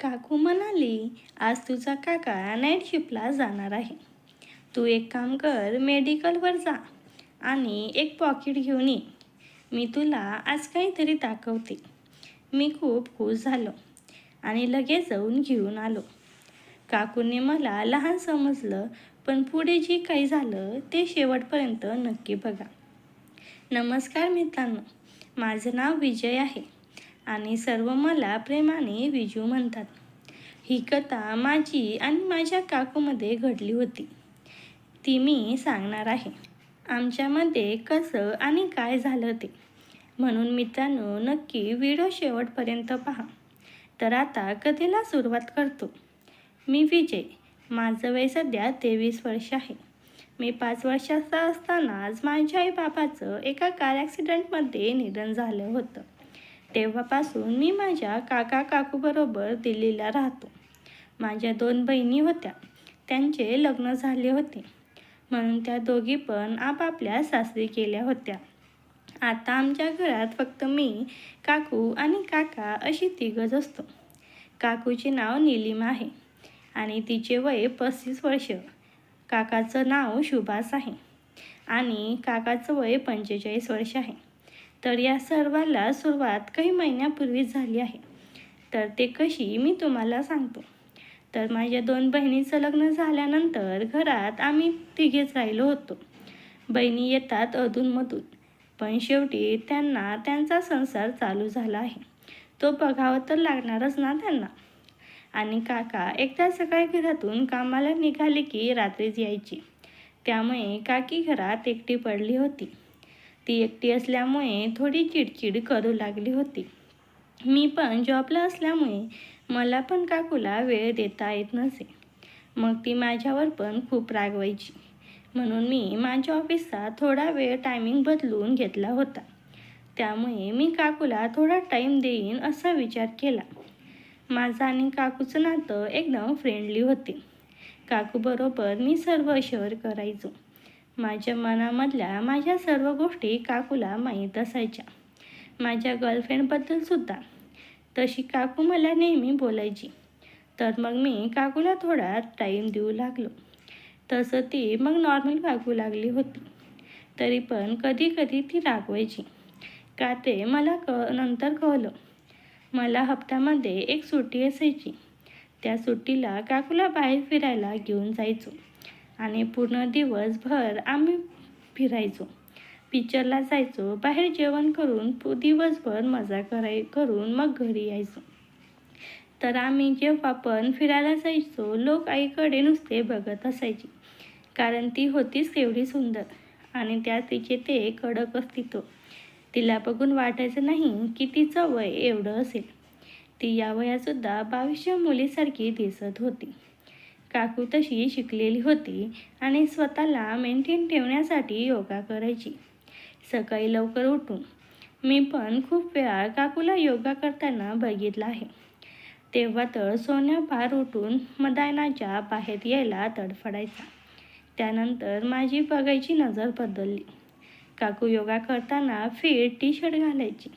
काकू म्हणाली आज तुझा काका नाईट शिफ्टला जाणार आहे. तू एक काम कर मेडिकलवर जा आणि एक पॉकेट घेऊन ये. मी तुला आज काहीतरी दाखवते. मी खूप खुश झालो आणि लगेच जाऊन घेऊन आलो. काकूने मला लहान समजलं पण पुढे जे काही झालं ते शेवटपर्यंत नक्की बघा. नमस्कार मित्रांनो माझं नाव विजय आहे. आणि सर्व मला प्रेमाने विजू म्हणतात. ही कथा माझी आणि माझ्या काकूमध्ये घडली होती. ती मी सांगणार आहे. आमच्यामध्ये कसं आणि काय झालं ते. म्हणून मित्रांनो नक्की व्हिडिओ शेवटपर्यंत पहा. तर आता कथेला सुरुवात करतो. मी विजय. माझं वय सध्या तेवीस वर्ष आहे. मी पाच वर्षाचा असतानाच माझ्या आई बाबाचं एका कार ॲक्सिडेंटमध्ये निधन झालं होतं. तेव्हापासून मी माझ्या काका काकूबरोबर दिल्लीला राहतो. माझ्या दोन बहिणी होत्या. त्यांचे लग्न झाले होते. म्हणून त्या दोघी पण आपापल्या सासरी केल्या होत्या. आता आमच्या घरात फक्त मी काकू आणि काका अशी तिघच असतो. काकूचे नाव निलिमा आहे आणि तिचे वय पस्तीस वर्ष. काकाचं नाव सुभाष आहे आणि काकाचं वय पंचेचाळीस वर्ष आहे. तर या सर्वाला सुरुवात काही महिन्यापूर्वीच झाली आहे. तर ते कशी मी तुम्हाला सांगतो. तर माझ्या दोन बहिणीचं लग्न झाल्यानंतर घरात आम्ही तिघेच राहिलो होतो. बहिणी येतात अधूनमधून पण शेवटी त्यांना त्यांचा संसार चालू झाला आहे. तो बघावं तर लागणारच ना त्यांना. आणि काका एकदा सकाळी घरातून कामाला निघाले की रात्रीच यायची. त्यामुळे काकी घरात एकटी पडली होती. ती एकटी असल्यामुळे थोडी चिडचिड करू लागली होती. मी पण जॉबला असल्यामुळे मला पण काकूला वेळ देता येत नसे. मग ती माझ्यावर पण खूप रागवायची. म्हणून मी माझ्या ऑफिसचा थोडा वेळ टायमिंग बदलून घेतला होता. त्यामुळे मी काकूला थोडा टाईम देईन असा विचार केला. माझं आणि काकूचं नातं एकदम फ्रेंडली होते. काकूबरोबर मी सर्व शेअर करायचो. माझ्या मनामधल्या माझ्या सर्व गोष्टी काकूला माहीत असायच्या. माझ्या गर्लफ्रेंडबद्दलसुद्धा तशी काकू मला नेहमी बोलायची. तर मग मी काकूला थोडा टाईम देऊ लागलो. तसं ती मग नॉर्मल वागू लागली होती. तरी पण कधी कधी ती रागवायची. का ते मला क नंतर कळलं. मला हप्त्यामध्ये एक सुट्टी असायची. त्या सुट्टीला काकूला बाहेर फिरायला घेऊन जायचो. आणि पूर्ण दिवसभर आम्ही फिरायचो. पिक्चरला जायचो बाहेर जेवण करून दिवसभर मजा कराय करून मग घरी यायचो. तर आम्ही जेव्हा पण फिरायला जायचो लोक आईकडे नुसते बघत असायची. कारण ती होतीच तेवढी सुंदर आणि त्या तिचे ते कडक अस्तित्व. तिला बघून वाटायचं नाही की तिचं वय एवढं असेल. ती या वयातसुद्धा बावीसच्या मुलीसारखी दिसत होती. काकू तशी शिकलेली होती आणि स्वतःला मेंटेन ठेवण्यासाठी योगा करायची. सकाळी लवकर उठून मी पण खूप वेळा काकूला योगा करताना बघितलं आहे. तेव्हा तर सोन्या पार उठून मदायनाच्या बाहेर यायला तडफडायचा. त्यानंतर माझी बघायची नजर बदलली. काकू योगा करताना फिट टी शर्ट घालायची.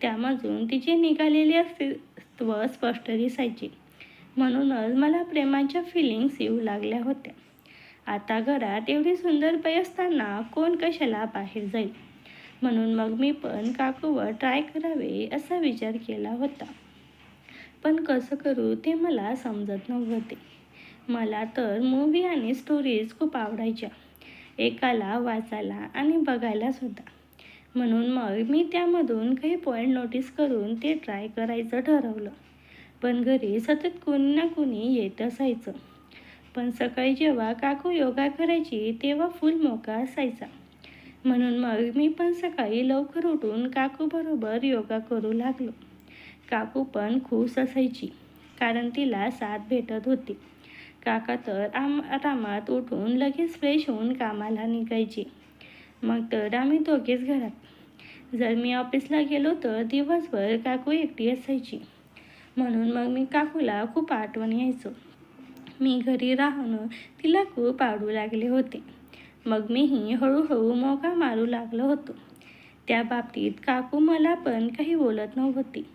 त्यामधून तिचे निघालेले अस्तित्व स्पष्ट दिसायचे. म्हणूनच मला प्रेमाच्या फिलिंग्स येऊ लागल्या होत्या. आता घरात एवढी सुंदर बाई असताना कोण कशाला बाहेर जाईल? म्हणून मग मी पण काकूवर ट्राय करावे असा विचार केला होता. पण कसं करू ते मला समजत नव्हते. मला तर मूवी आणि स्टोरीज खूप आवडायच्या. एकाला वाचायला आणि बघायला सुद्धा. म्हणून मग मी त्यामधून काही पॉईंट नोटीस करून ते ट्राय करायचं ठरवलं. पण घरी सतत कोणी ना कोणी येत असायचं. पण सकाळी जेव्हा काकू योगा करायची तेव्हा फुल मोका असायचा. म्हणून मग मी पण सकाळी लवकर उठून काकूबरोबर योगा करू लागलो. काकू पण खुश असायची कारण तिला साथ भेटत होती. काका तर आम आरामात उठून लगेच फ्रेश होऊन कामाला निघायचे. मग तर आम्ही दोघेच घरात. जर मी ऑफिसला गेलो तर दिवसभर काकू एकटी असायची. म्हणून मग मी काकूला खूप आठवण यायचो. मी घरी राहून तिला खूप आवडू लागले होते. मग मीही हळूहळू मोका मारू लागलो होतो. त्या बाबतीत काकू मला पण काही बोलत नव्हती.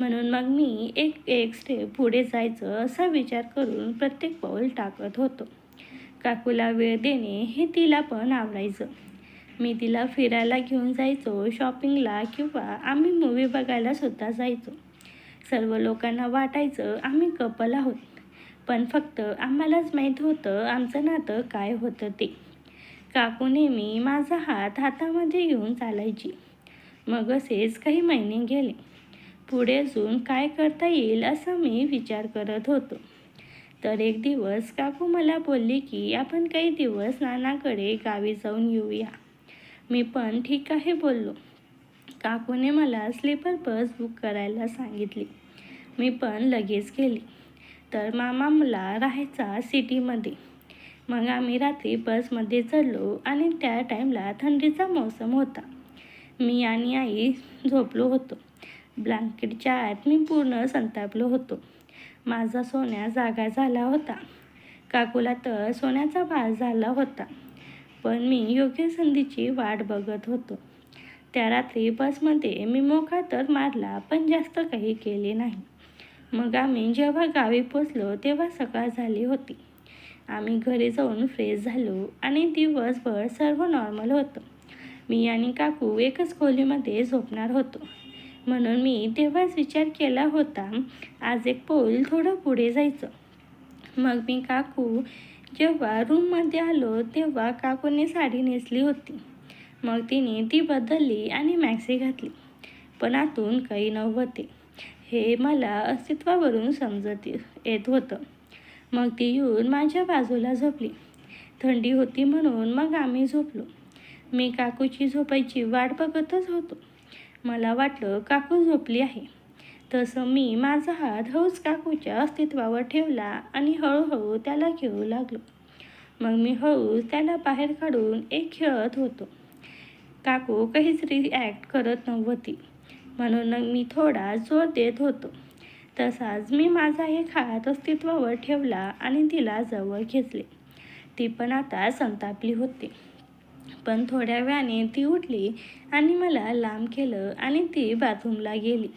म्हणून मग मी एक एक स्टेप पुढे जायचं असा विचार करून प्रत्येक पाऊल टाकत होतो. काकूला वेळ देणे हे तिला पण आवडायचं. मी तिला फिरायला घेऊन जायचो शॉपिंगला किंवा आम्ही मूवी बघायला सुद्धा जायचो. सर्व लोकांना वाटायचं आम्ही कपल आहोत. पण फक्त आम्हालाच माहीत होतं आमचं नातं काय होतं ते. काकू नेहमी माझा हात हातामध्ये घेऊन चालायची. मग असेच काही महिने गेले. पुढे अजून काय करता येईल असा मी विचार करत होतो. तर एक दिवस काकू मला बोलली की आपण काही दिवस नानाकडे गावी जाऊन येऊया. मी पण ठीक आहे बोललो. काकूने मला स्लीपर बस बुक करायला सांगितली. मी पण लगेच गेली. तर मामा मला राहायचा सिटीमध्ये. मग आम्ही रात्री बसमध्ये चढलो आणि त्या टाईमला थंडीचा मौसम होता. मी आणि आई झोपलो होतो. ब्लँकेटच्या आत मी पूर्ण संतापलो होतो. माझा सोन्या जागा झाला होता. काकूला तर सोन्याचा भास झाला होता. पण मी योग्य संधीची वाट बघत होतो. त्या रात्री बसमध्ये मी मोका तर मारला पण जास्त काही केले नाही. मग आम्ही जेव्हा गावी पोचलो तेव्हा सकाळ झाली होती. आम्ही घरी जाऊन फ्रेश झालो आणि दिवसभर सर्व नॉर्मल होतं. मी आणि काकू एकच खोलीमध्ये झोपणार होतो. म्हणून मी तेव्हाच विचार केला होता आज एक पोल थोडं पुढे जायचं. मग मी काकू जेव्हा रूममध्ये आलो तेव्हा काकूने साडी नेसली होती. मग तिने ती बदलली आणि मॅक्सी घातली. पण आतून काही नव्हते. हे मला अस्तित्वावरून समजत येत होतं. मग ती येऊन माझ्या बाजूला झोपली. थंडी होती म्हणून मग आम्ही झोपलो. मी काकूची झोपायची वाट बघतच होतो. मला वाटलं काकू झोपली आहे. तसं मी माझा हात हळूच काकूच्या अस्तित्वावर ठेवला आणि हळूहळू त्याला घेऊ लागलो. मग मी हळूच त्याला बाहेर काढून एक खेळत होतो. काकू काहीच रिॲक्ट करत नव्हती. म्हणून मी थोडा जोर देत होतो. तसाच मी माझा एक हात अस्तित्वावर ठेवला आणि तिला जवळ घेतले. ती पण आता संतापली होती. पण थोड्या वेळाने ती उठली आणि मला लांब केलं आणि ती बाथरूमला गेली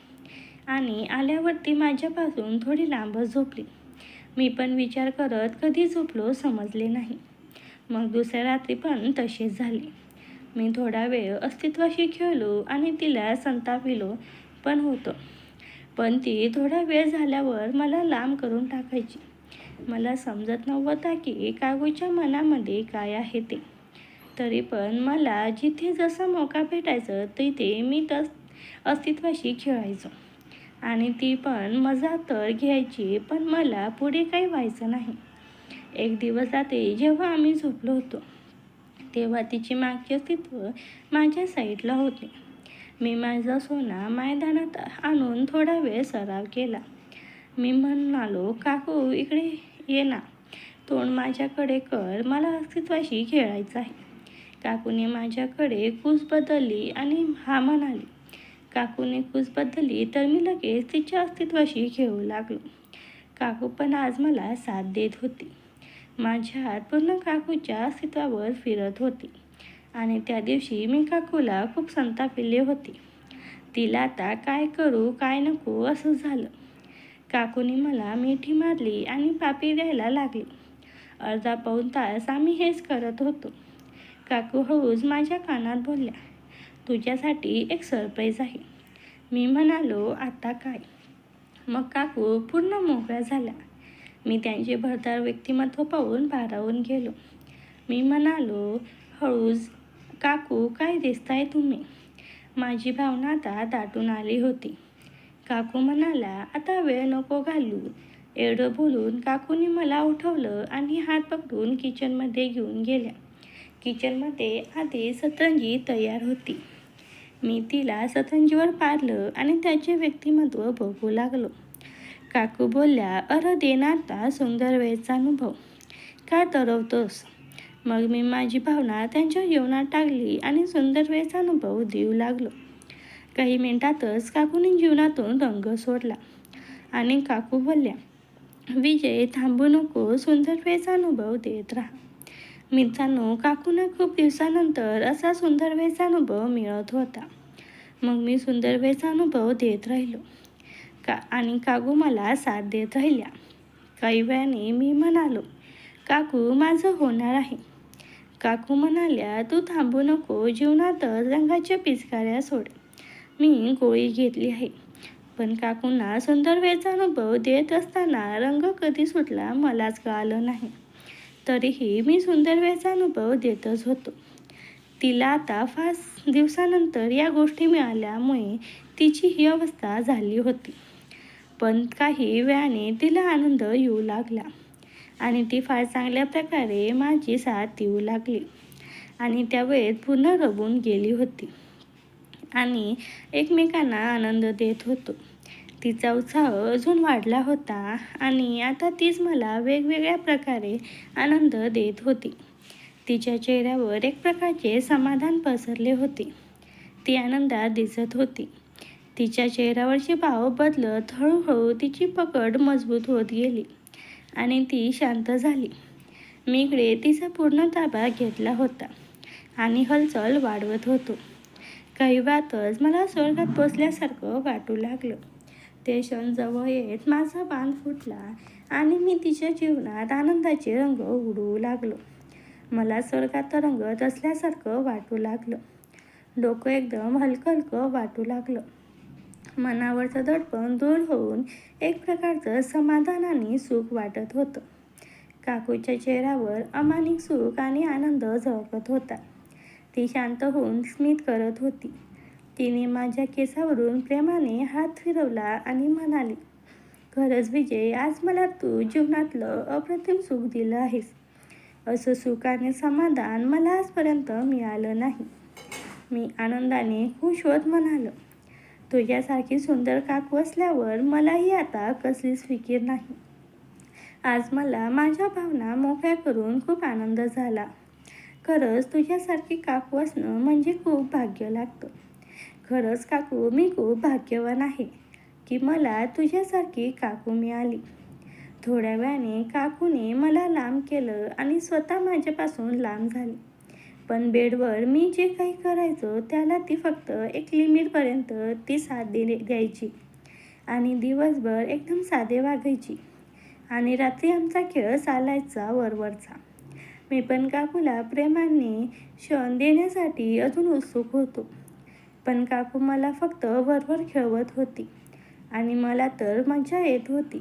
आणि आल्यावरती माझ्यापासून थोडी लांबच झोपली. मी पण विचार करत कधी झोपलो समजले नाही. मग दुसऱ्या रात्री पण तशीच झाली. मी थोडा वेळ अस्तित्वाशी खेळलो आणि तिला संतापिलो पण होतं. पण ती थोडा वेळ झाल्यावर मला लांब करून टाकायची. मला समजत नव्हता की कागूच्या मनामध्ये काय आहे ते. तरी पण मला जिथे जसा मोका भेटायचं तिथे मी तस अस्तित्वाशी खेळायचो. आणि ती पण मजा तर घ्यायची पण मला पुढे काही व्हायचं नाही. एक दिवस जाते जेव्हा आम्ही झोपलो होतो. तेव्हा तिची मागचे अस्तित्व माझ्या साईडला होते. मी माझा सोना मैदानात आणून थोडा वेळ सराव केला. मी म्हणालो काकू इकडे ये ना. तोंड माझ्याकडे कर मला अस्तित्वाशी खेळायचं आहे. काकूने माझ्याकडे कूस बदलली आणि हा म्हणाली काकूने कूस बदलली तर मी लगेच तिच्या अस्तित्वाशी खेळू लागलो. काकू पण आज मला साथ देत होती. माझ्या पूर्ण काकूच्या अस्तित्वावर फिरत होती. आणि त्या दिवशी मी काकूला खूप संतापिले होते. तिला आता काय करू काय नको असं झालं. काकूने मला मिठी मारली आणि पापी द्यायला लागली. अर्धा पाऊन तास आम्ही हेच करत होतो. काकू हळूच माझ्या कानात बोलल्या तुझ्यासाठी एक सरप्राईज आहे. मी म्हणालो आता काय? मग काकू पूर्ण मोकळ्या झाल्या. मी त्यांचे भरदार व्यक्तिमत्व पाहून भारावून गेलो. मी म्हणालो हळूज काकू काय दिसताय तुम्ही? माझी भावना आता दाटून आली होती. काकू म्हणाला आता वेळ नको घालू. एवढं बोलून काकूने मला उठवलं आणि हात पकडून किचनमध्ये घेऊन गेल्या. किचनमध्ये आधी सतरंजी तयार होती. मी तिला सतरंजीवर पारलं आणि त्याचे व्यक्तिमत्व बघू लागलो. काकू बोलल्या अर आता सुंदर वेळचा अनुभव. का तरवतोस? मग मी माझी भावना त्यांच्या जीवनात टाकली आणि सुंदर वेळचा अनुभव देऊ लागलो. काही मिनिटातच काकूने जीवनातून रंग सोडला आणि काकू बोलल्या विजय थांबू नको सुंदर वेळचा अनुभव देत राहा. मित्रांनो काकूंना खूप दिवसानंतर असा सुंदर वेळचा अनुभव मिळत होता. मग मी सुंदर वेळचा अनुभव देत राहिलो. का आणि काकू मला साथ देत राहिल्या. काही वेळाने मी म्हणालो काकू माझं होणार आहे. काकू म्हणाल्या तू थांबू नको जीवनातच रंगाच्या पिचकाऱ्या सोड. मी गोळी घेतली आहे. पण काकूंना सुंदर वेळचा अनुभव देत असताना रंग कधी सुटला मलाच कळालं नाही. तरीही मी सुंदर वेळचा अनुभव देतच होतो. तिला आता फार दिवसानंतर या गोष्टी मिळाल्यामुळे तिची ही अवस्था झाली होती. पण काही वेळाने तिला आनंद येऊ लागला. आणि ती फार चांगल्या प्रकारे माझी साथ देऊ लागली. आणि त्या वेळेत पूर्ण रबून गेली होती. आणि एकमेकांना आनंद देत होतो. तिचा उत्साह अजून वाढला होता आणि आता तीच मला वेगवेगळ्या प्रकारे आनंद देत होती. तिच्या चेहऱ्यावर एक प्रकारचे समाधान पसरले होते. ती आनंदात दिसत होती. तिच्या चेहऱ्यावरचे भाव बदलत हळूहळू तिची पकड मजबूत होत गेली आणि ती शांत झाली. मी इकडे तिचा पूर्ण ताबा घेतला होता आणि हलचल वाढवत होतो. काही वातच मला स्वर्गात पोचल्यासारखं वाटू लागलं. ते क्षण जवळ येत माझा बांध फुटला आणि मी तिच्या जीवनात आनंदाचे रंग उडवू लागलो. मला स्वर्गात तरंगत असल्यासारखं वाटू लागलं. डोकं एकदम हलकं हलकं वाटू लागलं. मनावरचं दडपण दूर होऊन एक प्रकारचं समाधान आणि सुख वाटत होतं. काकूच्या चेहऱ्यावर अमानिक सुख आणि आनंद झळकत होता. ती शांत होऊन स्मित करत होती. तिने माझ्या केसावरून प्रेमाने हात फिरवला आणि म्हणाली खरंच विजय आज मला तू जीवनातलं अप्रतिम सुख दिलं आहेस. असं सुख आणि समाधान मला आजपर्यंत मिळालं नाही. मी आनंदाने खुश होत म्हणालो तुझ्यासारखी सुंदर काकू असल्यावर मलाही आता कसलीच फिकीर नाही. आज मला माझ्या भावना मोकळ्या करून खूप आनंद झाला. खरंच तुझ्यासारखी काकू असणं म्हणजे खूप भाग्य लागतं. खरंच काकू मी खूप भाग्यवान आहे की मला तुझ्यासारखी काकू मिळाली. थोड्या वेळाने काकूने मला लांब केलं आणि स्वतः माझ्यापासून लांब झाली. पण बेडवर मी जे काही करायचो त्याला ती फक्त एक लिमिटपर्यंत ती साथ दिली द्यायची. आणि दिवसभर एकदम साधे वागायची. आणि रात्री आमचा खेळ चालायचा वरवरचा. मी पण काकूला प्रेमाने क्षण देण्यासाठी अजून उत्सुक होतो. पण काकू मला फक्त वरवर खेळवत होती. आणि मला तर मजा येत होती.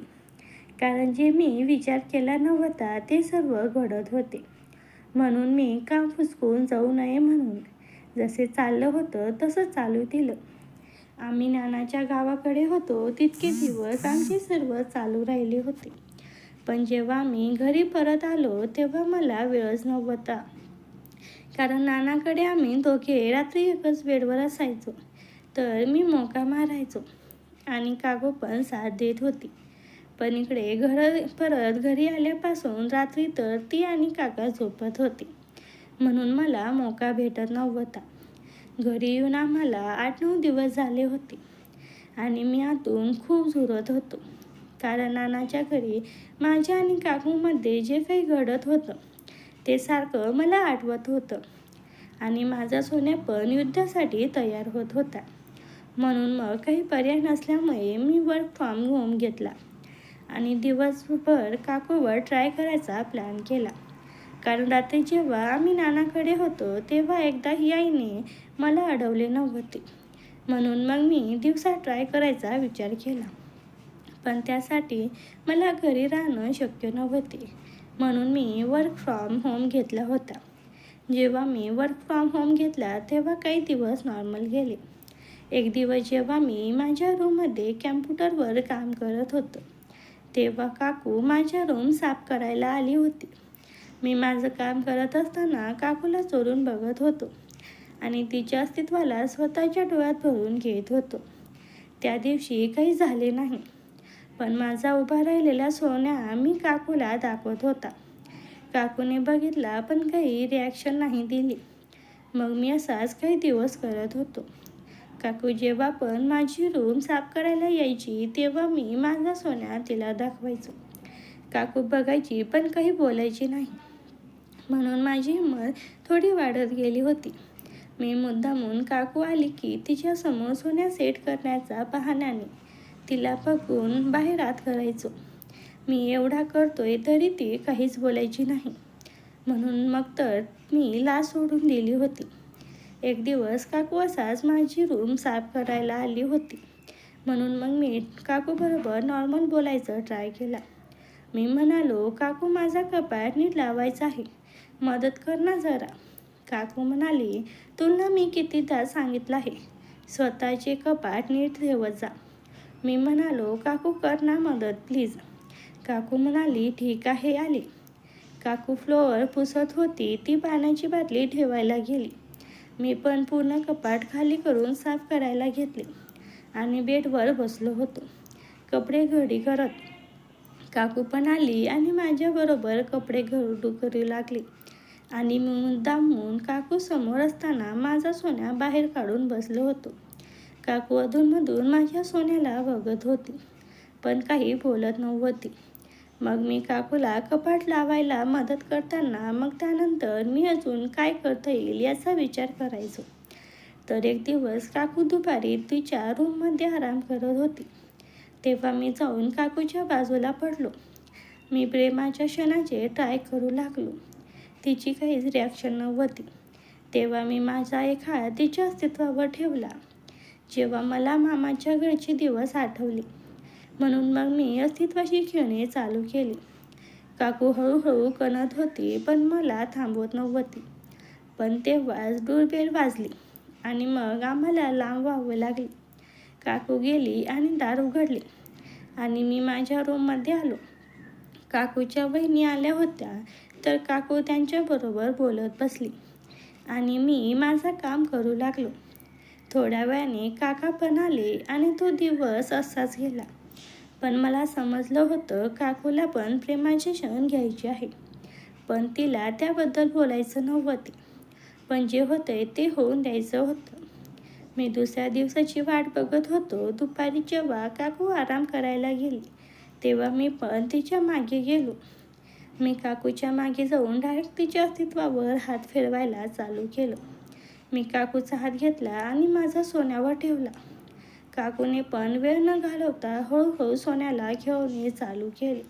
कारण जे मी विचार केला नव्हता ते सर्व घडत होते. म्हणून मी काम फुसकून जाऊ नये म्हणून. जसे चाललं होतं तसं चालू दिलं. आम्ही नानाच्या गावाकडे होतो तितके दिवस आमचे सर्व चालू राहिले होते. पण जेव्हा मी घरी परत आलो तेव्हा मला वेळच नव्हता. कारण नानाकडे आम्ही दोघे रात्री एकच बेडवर असायचो. तर मी मोका मारायचो. आणि कागो पण साथ देत होती. पण इकडे घर परत घरी आल्यापासून रात्री तर ती आणि काका झोपत होती. म्हणून मला मोका भेटत नव्हता. घरी येऊन आम्हाला आठ नऊ दिवस झाले होते आणि मी आतून खूप झुरत होतो. कारण नानाच्या घरी माझ्या आणि काकूमध्ये जे काही घडत होतं ते सारखं मला आठवत होतं आणि माझा सोन्या पण युद्धासाठी तयार होत होता. म्हणून मग काही पर्याय नसल्यामुळे मी वर्क फ्रॉम होम घेतला. आणि दिवसभर काकूवर ट्राय करायचा प्लॅन केला. कारण रात्री जेव्हा आम्ही नानाकडे होतो तेव्हा एकदा ही आईने मला अडवले नव्हते. म्हणून मग मी दिवसा ट्राय करायचा विचार केला. पण त्यासाठी मला घरी राहणं शक्य नव्हते. म्हणून मी वर्क फ्रॉम होम घेतला होता. जेव्हा मी वर्क फ्रॉम होम घेतला तेव्हा काही दिवस नॉर्मल गेले. एक दिवस जेव्हा मी माझ्या रूममध्ये कॅम्प्युटरवर काम करत होतो. तेव्हा काकू माझ्या रूम साफ करायला आली होती. मी माझं काम करत असताना काकूला चोरून बघत होतो आणि तिच्या अस्तित्वाला स्वतःच्या डोळ्यात भरून घेत होतो. त्या दिवशी काही झाले नाही पण माझा उभा राहिलेला सोन्या मी काकूला दाखवत होता. काकूने बघितला पण काही रिॲक्शन नाही दिली. मग मी असाच काही दिवस करत होतो. काकू जेव्हा पण माझी रूम साफ करायला यायची तेव्हा मी माझा सोन्या तिला दाखवायचो. काकू बघायची पण काही बोलायची नाही. म्हणून माझी हिंमत थोडी वाढत गेली होती. मी मुद्दामून काकू आली की तिच्यासमोर सोन्या सेट करण्याचा बहाण्याने तिला बघून बाहेर आत करायचो मी एवढा करतोय तरी ती काहीच बोलायची नाही. म्हणून मग तर मी ला सोडून दिली होती. एक दिवस काकू असाच माझी रूम साफ करायला आली होती. म्हणून मग मी काकूबरोबर नॉर्मल बोलायचं ट्राय केला. मी म्हणालो काकू माझा कपाट नीट लावायचा आहे. मदत कर ना जरा. काकू म्हणाली तुला मी कितीदा सांगितलं आहे? स्वतःचे कपाट नीट ठेवत जा. मी म्हणालो काकू कर ना मदत प्लीज काकू म्हणाली ठीक आहे आली. काकू फ्लोअर पुसत होती ती पाण्याची बाटली ठेवायला गेली. मी पण पूर्ण कपाट खाली करून साफ करायला घेतले आणि बेडवर बसलो होतो. कपडे घडी करत. काकू पण आली आणि माझ्याबरोबर कपडे घरडू करू लागली. आणि मी मुद्दामून काकू समोर असताना माझा सोन्या बाहेर काढून बसलो होतो. काकू अधूनमधून माझ्या सोन्याला बघत होती. पण काही बोलत नव्हती. मग मी काकूला कपाट लावायला मदत करताना मग त्यानंतर मी अजून काय करता येईल याचा विचार करायचो. तर एक दिवस काकू दुपारी तिच्या रूममध्ये आराम करत होती. तेव्हा मी जाऊन काकूच्या बाजूला पडलो. मी प्रेमाच्या क्षणाचे ट्राय करू लागलो. तिची काहीच रिॲक्शन नव्हती. तेव्हा मी माझा एक हात तिच्या अस्तित्वावर ठेवला. जेव्हा मला मामाच्या घरचे दिवस आठवले म्हणून मग मी अस्तित्वाची खेळणे चालू केले. काकू हळूहळू कणत होती पण मला थांबवत नव्हती. पण तेव्हाच डोरबेल वाजली आणि मग आम्हाला लांब व्हावं लागले. काकू गेली आणि दार उघडले आणि मी माझ्या रूममध्ये आलो. काकूच्या बहिणी आल्या होत्या तर काकू त्यांच्याबरोबर बोलत बसली आणि मी माझा काम करू लागलो. थोड्या वेळाने काका पण आले आणि तो दिवस असाच गेला. पण मला समजलं होतं काकूला पण प्रेमाचे क्षण घ्यायचे आहे. पण तिला त्याबद्दल बोलायचं नव्हते. पण जे होते ते होऊन द्यायचं होतं. मी दुसऱ्या दिवसाची वाट बघत होतो. दुपारी जेव्हा काकू आराम करायला गेली तेव्हा मी पण तिच्यामागे गेलो. मी काकूच्या मागे जाऊन डायरेक्ट तिच्या अस्तित्वावर हात फिरवायला चालू केलं. मी काकूचा हात घेतला आणि माझा सोन्यावर ठेवला. काकूने पण वेळ न घालवता हळूहळू सोन्याला घेऊन चालू केले.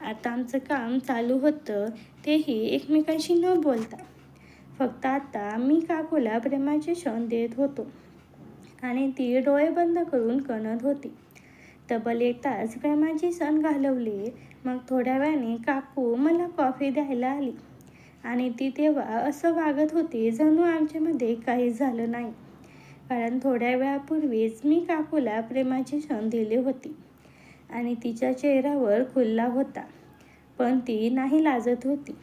आता आमचं काम चालू होतं तेही एकमेकांशी न बोलता. फक्त आता मी काकूला प्रेमाचे क्षण देत होतो आणि ती डोळे बंद करून कणत होती. तब्बल एक तास प्रेमाचे सण घालवले मग थोड्या वेळाने काकू मला कॉफी द्यायला आली. आणि ती तेव्हा असं वागत होती जणू आमच्यामध्ये काही झालं नाही. कारण थोड्या वेळापूर्वीच मी काकूला प्रेमाची क्षण दिली होती. आणि तिच्या चेहऱ्यावर खुल्ला होता. पण ती नाही लाजत होती.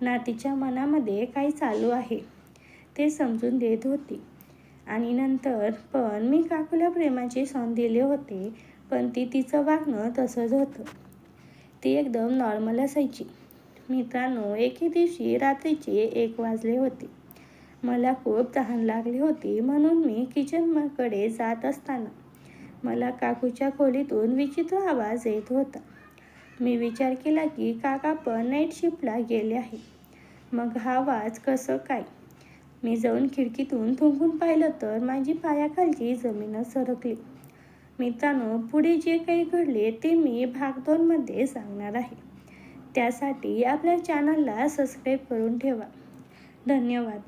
ना तिच्या मनामध्ये काही चालू आहे ते समजून देत होती. आणि नंतर पण मी काकूला प्रेमाचे क्षण दिले होते पण ती तिचं वागणं तसंच होतं. ती एकदम नॉर्मल असायची. मित्रांनो एके दिवशी रात्रीचे एक वाजले होते. मला खूप तहान लागली होती म्हणून मी किचनकडे जात असताना मला काकूच्या खोलीतून विचित्र आवाज येत होता. मी विचार केला की काका पण नाईट शिफ्टला गेले आहे. मग हा आवाज कसं काय? मी जाऊन खिडकीतून थुंकून पाहिलं तर माझी पायाखालची जमीनच सरकली. मित्रांनो पुढे जे काही घडले ते मी भाग दोनमध्ये सांगणार आहे. त्यासाठी आपल्या चॅनलला सबस्क्राईब करून ठेवा. धन्यवाद.